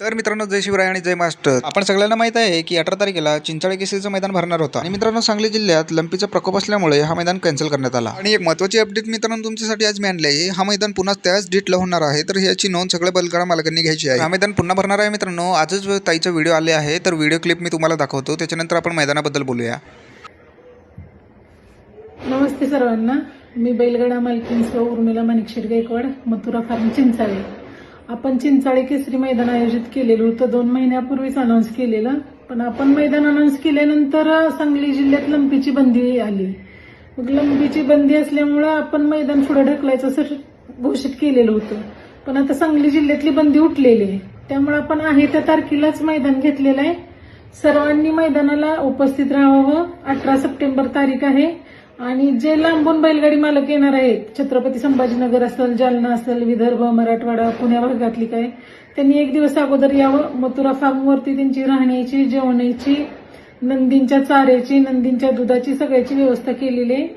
तर मित्रांनो जय शिवराय आणि जय मास्टर. आपण सगळ्यांना माहीत आहे की अठरा तारखेला चिंचाळे केसरीचं मैदान भरणार होता. आणि मित्रांनो सांगली जिल्ह्यात लंपीचा प्रकोप असल्यामुळे हा मैदान कॅन्सल करण्यात आला. आणि एक महत्त्वाची अपडेट मित्रांनो तुमच्यासाठी आज मी आणली आहे. हा मैदान पुन्हा त्याच डेटला होणार आहे. तर याची नोंद सगळ्या बलगाडा मालकांनी घ्यायची आहे. हा मैदान पुन्हा भरणार आहे मित्रांनो. आजच ताईचा व्हिडिओ आले आहे. तर व्हिडिओ क्लिप मी तुम्हाला दाखवतो. त्याच्यानंतर आपण मैदानाबद्दल बोलूया. नमस्ते सर्वांना. मी बैलगाडा मालकीन उर्मिला माणिकशेठ गायकवाड मथुरा फार्म चिंचाळे. आपण चिंचाळे केसरी मैदान आयोजित केलेलं होतं. दोन महिन्यापूर्वीच अनाऊन्स केलेलं. पण आपण मैदान अनाऊन्स केल्यानंतर सांगली जिल्ह्यात लंपीची बंदी आली. मग लंपीची बंदी असल्यामुळं आपण मैदान पुढे ढकलायचं असं घोषित केलेलं होतं. पण आता सांगली जिल्ह्यातली बंदी उठलेली आहे. त्यामुळे आपण आहे त्या तारखेलाच मैदान घेतलेलं आहे. सर्वांनी मैदानाला उपस्थित राहावं. अठरा सप्टेंबर तारीख आहे. आणि जे लांबून बैलगाडी मालक येणार आहेत छत्रपती संभाजीनगर असेल जालना असेल विदर्भ मराठवाडा पुण्या भागातली काय त्यांनी एक दिवस अगोदर यावं. मथुरा फार्मवरती त्यांची राहण्याची जेवणाची नंदींच्या चाऱ्याची नंदींच्या दुधाची सगळ्याची व्यवस्था केलेली आहे.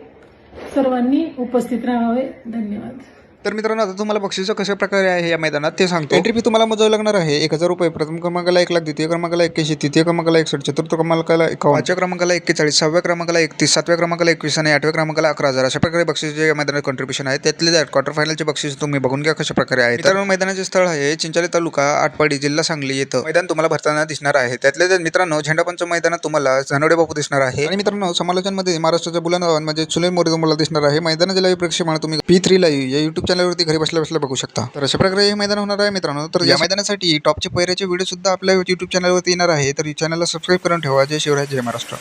सर्वांनी उपस्थित राहावे. धन्यवाद. तर मित्रांनो आता तुम्हाला बक्षीस कशा प्रकारे आहे या मैदानात ते सांगतो. एंट्री फी तुम्हाला मोजावी लागणार आहे. एक हजार रुपये. प्रथम क्रमांकाला एक लाख द्वितीय क्रमांकाला एक्क्याऐंशी तृतीय क्रमांकाला एकसष्ट चतुर्थ क्रमांकाला एक पाचव्या क्रमांकाला एक्केचाळीस सहाव्या क्रमांकाला एकतीस सातव्या क्रमांकाला एकवीस आणि आठव्या क्रमांकाला अकरा हजार. अशा प्रकारे बक्षीसचे या मैदानात कॉन्ट्रीब्युशन आहे त्यातले क्वार्टर फायनलचे बक्षीस तुम्ही बघून घ्या कशा प्रकारे आहे. तर मैदानाचे स्थळ आहे चिंचाली तालुका आटपाडी जिल्हा सांगली येतं मैदान तुम्हाला भरताना दिसणार आहे. त्यातले मित्रांनो झेंडापंच मैदानात तुम्हाला झानोडे बापू दिसणार आहे. आणि मित्रांनो समालोचनमध्ये महाराष्ट्राच्या बुलंद म्हणजे सुनील मोरे तुम्हाला दिसणार आहे. मैदानाचे लाईव्ह प्रेक्षेपण तुम्ही पी थ्री लाईव्ह या युट्यूब चॅनलवरती घरी बसल्या बसल्या बघू शकता. तर अशा प्रकारे हे मैदान होणार आहे मित्रांनो. तर या मैदानासाठी टॉपचे पैऱ्याचे व्हिडिओ सुद्धा आपल्या युट्यूब चॅनलवरती येणार आहे. तर चॅनलला सबस्क्राईब करून ठेवा. जय शिवराय जय महाराष्ट्र.